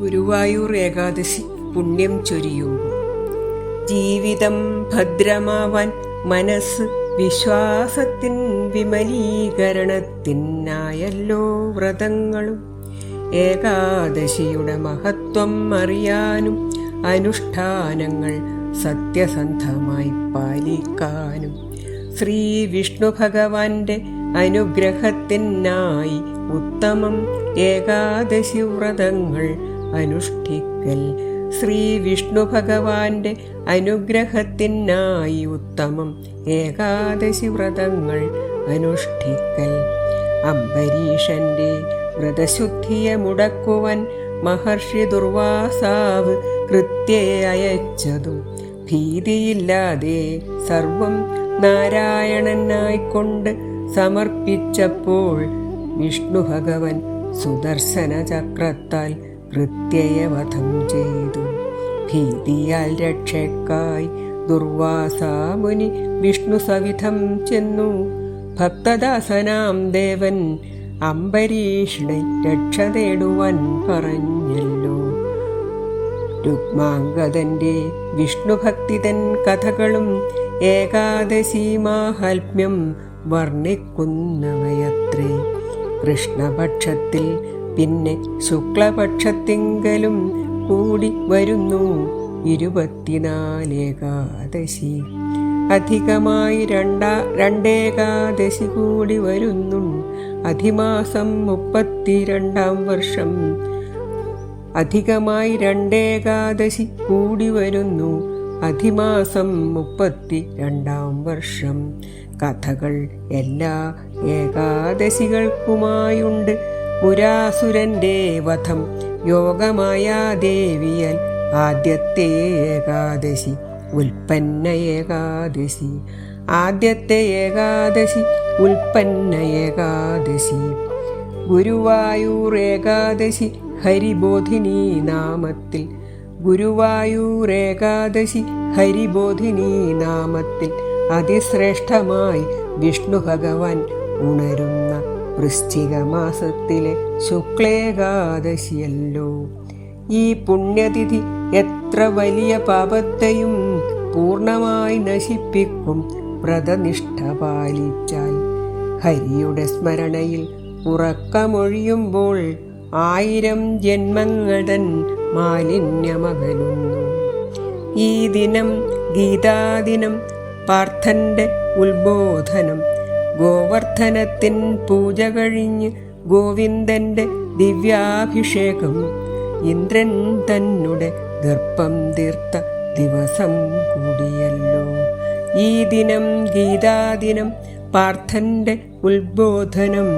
ഗുരുവായൂർ ഏകാദശി പുണ്യം ചൊരിയുമ്പോൾ ജീവിതം ഭദ്രമാവാൻ മനസ്സ് വിശ്വാസത്തിൻ വിമലീകരണത്തിനായല്ലോ വ്രതങ്ങളും. ഏകാദശിയുടെ മഹത്വം അറിയാനും അനുഷ്ഠാനങ്ങൾ സത്യസന്ധമായി പാലിക്കാനും ശ്രീ വിഷ്ണു ഭഗവാന്റെ അനുഗ്രഹത്തിനായി ഉത്തമം ഏകാദശി വ്രതങ്ങൾ അനുഷ്ഠിക്കൽ. ശ്രീ വിഷ്ണു ഭഗവാന്റെ അനുഗ്രഹത്തിനായി ഉത്തമം ഏകാദശി വ്രതങ്ങൾ അനുഷ്ഠിക്കൽ. അംബരീഷന്റെ വ്രതശുദ്ധിയെ മുടക്കുവാൻ മഹർഷി ദുർവാസാവ് കൃത്യേ അയച്ചതും ഭീതിയില്ലാതെ സർവം നാരായണനായിക്കൊണ്ട് സമർപ്പിച്ചപ്പോൾ വിഷ്ണു ഭഗവൻ സുദർശന ചക്രത്താൽ കൃത്യയവധം ചെയ്തു. ഭീതിയാൽ രക്ഷക്കായി ദുർവാസാമുനി വിഷ്ണു സവിധം ചെന്നു. ഭക്തദാസനാം ദേവൻ അംബരീഷിണെ രക്ഷ തേടുവാൻ പറഞ്ഞല്ലോ. രുക്മാംഗതന്റെ വിഷ്ണുഭക്തിതൻ കഥകളും ഏകാദശി മാഹാത്മ്യം വർണിക്കുന്നവയത്രേ. കൃഷ്ണപക്ഷത്തിൽ പിന്നെ ശുക്ലപക്ഷത്തിങ്കലും കൂടി വരുന്നു ഇരുപത്തിനാലേകാദശി. അധികമായി രണ്ടാ രണ്ടേകാദശി കൂടി വരുന്നു. അധിമാസം മുപ്പത്തിരണ്ടാം വർഷം. അധികമായി രണ്ടേകാദശി കൂടി വരുന്നു. അധിമാസം മുപ്പത്തി രണ്ടാം വർഷം. കഥകൾ എല്ലാ ഏകാദശികൾക്കുമായുണ്ട്. മുരാസുരന്റെ വധം യോഗമായ ദേവിയൽ ആദ്യത്തെ ഏകാദശി ഉൽപ്പന്ന ഏകാദശി. ആദ്യത്തെ ഏകാദശി ഉൽപ്പന്ന ഏകാദശി. ഗുരുവായൂർ ഏകാദശി ഹരിബോധിനി നാമത്തിൽ. ഗുരുവായൂർ ഏകാദശി ഹരിബോധിനി നാമത്തിൽ. അതിശ്രേഷ്ഠമായി വിഷ്ണു ഭഗവാൻ ഉണരുന്ന വൃശ്ചിക മാസത്തിലെ ശുക്ലേകാദശിയല്ലോ. ഈ പുണ്യതിഥി എത്ര വലിയ പാപത്തെയും പൂർണമായി നശിപ്പിക്കും. വ്രതനിഷ്ഠ പാലിച്ചാൽ ഹരിയുടെ സ്മരണയിൽ ഉറക്കമൊഴിയുമ്പോൾ ആയിരം ജന്മങ്ങടൻ മാലിന്യമകലുന്നു. ഈ ദിനം ഗീതാദിനം പാർത്ഥന്റെ ഉത്ബോധനം ഗോവർദ്ധനത്തിൻ പൂജ കഴിഞ്ഞ് ഗോവിന്ദന്റെ ദിവ്യാഭിഷേകം. ഇന്ദ്രൻ തന്നെ ഗർഭം തീർത്ത ദിവസം കൂടിയല്ലോ. ഈ ദിനം ഗീതാദിനം പാർത്ഥന്റെ ഉത്ബോധനം.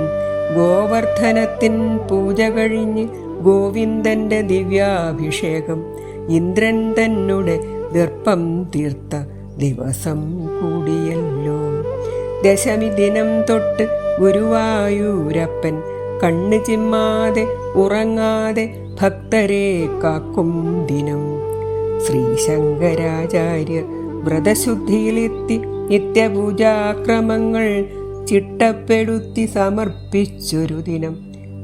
ഗോവർദ്ധനത്തിൻ പൂജ കഴിഞ്ഞ് ഗോവിന്ദന്റെ ദിവ്യാഭിഷേകം. ഇന്ദ്രൻ തന്നെ ഗർഭം തീർത്ത ദിവസം കൂടിയല്ലോ. ദശമി ദിനം തൊട്ട് ഗുരുവായൂരപ്പൻ കണ്ണു ചിമ്മാതെ ഉറങ്ങാതെ ഭക്തരെ കാക്കും ദിനം. ശ്രീശങ്കരാചാര്യർ വ്രതശുദ്ധിയിലെത്തി നിത്യപൂജാക്രമങ്ങൾ ചിട്ടപ്പെടുത്തി സമർപ്പിച്ചൊരു ദിനം.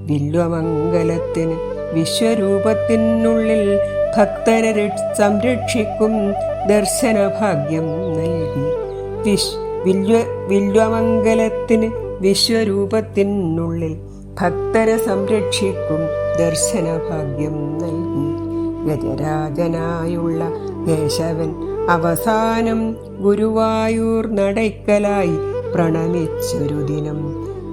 വില്വമംഗലത്തിന് വിശ്വരൂപത്തിനുള്ളിൽ ഭക്തരെ രക്ഷ- സംരക്ഷിക്കും ദർശനഭാഗ്യം നൽകി. വിശ് വില്വ വില്വമംഗലത്തിന് വിശ്വരൂപത്തിനുള്ളിൽ ഭക്തരെ സംരക്ഷിക്കും ദർശനഭാഗ്യം നൽകി. ഗജരാജനായുള്ള കേശവൻ അവസാനം ഗുരുവായൂർ നടയ്ക്കലായി പ്രണമിച്ചൊരു ദിനം.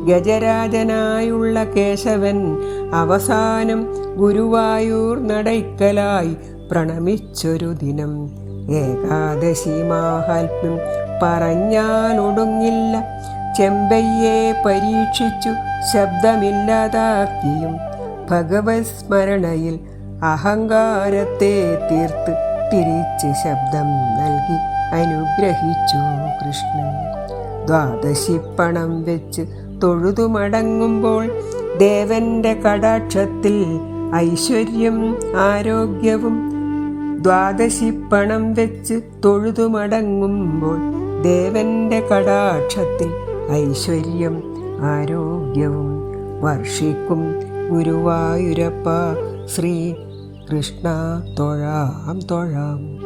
ഗജരാജനായുള്ള കേശവൻ അവസാനം ഗുരുവായൂർ നടയ്ക്കലായി പ്രണമിച്ചൊരു ദിനം. ഏകാദശി മാഹാത്മ്യം പറഞ്ഞാലൊടുങ്ങില്ല. ചെമ്പയ്യെ പരീക്ഷിച്ചു ശബ്ദമില്ലാതാക്കിയും ഭഗവത് സ്മരണയിൽ അഹങ്കാരത്തെ തീർത്ത് തിരിച്ച് ശബ്ദം നൽകി അനുഗ്രഹിച്ചു കൃഷ്ണൻ. ദ്വാദശി പണം വെച്ച് തൊഴുതു മടങ്ങുമ്പോൾ ദേവന്റെ കടാക്ഷത്തിൽ ഐശ്വര്യം ആരോഗ്യവും ദ്വാദശി പണം വെച്ച് തൊഴുതുമടങ്ങുമ്പോൾ ദേവന്റെ കടാക്ഷത്തിൽ ഐശ്വര്യം ആരോഗ്യവും വർഷിക്കും. ഗുരുവായൂരപ്പ ശ്രീ കൃഷ്ണ തൊഴാം തൊഴാം.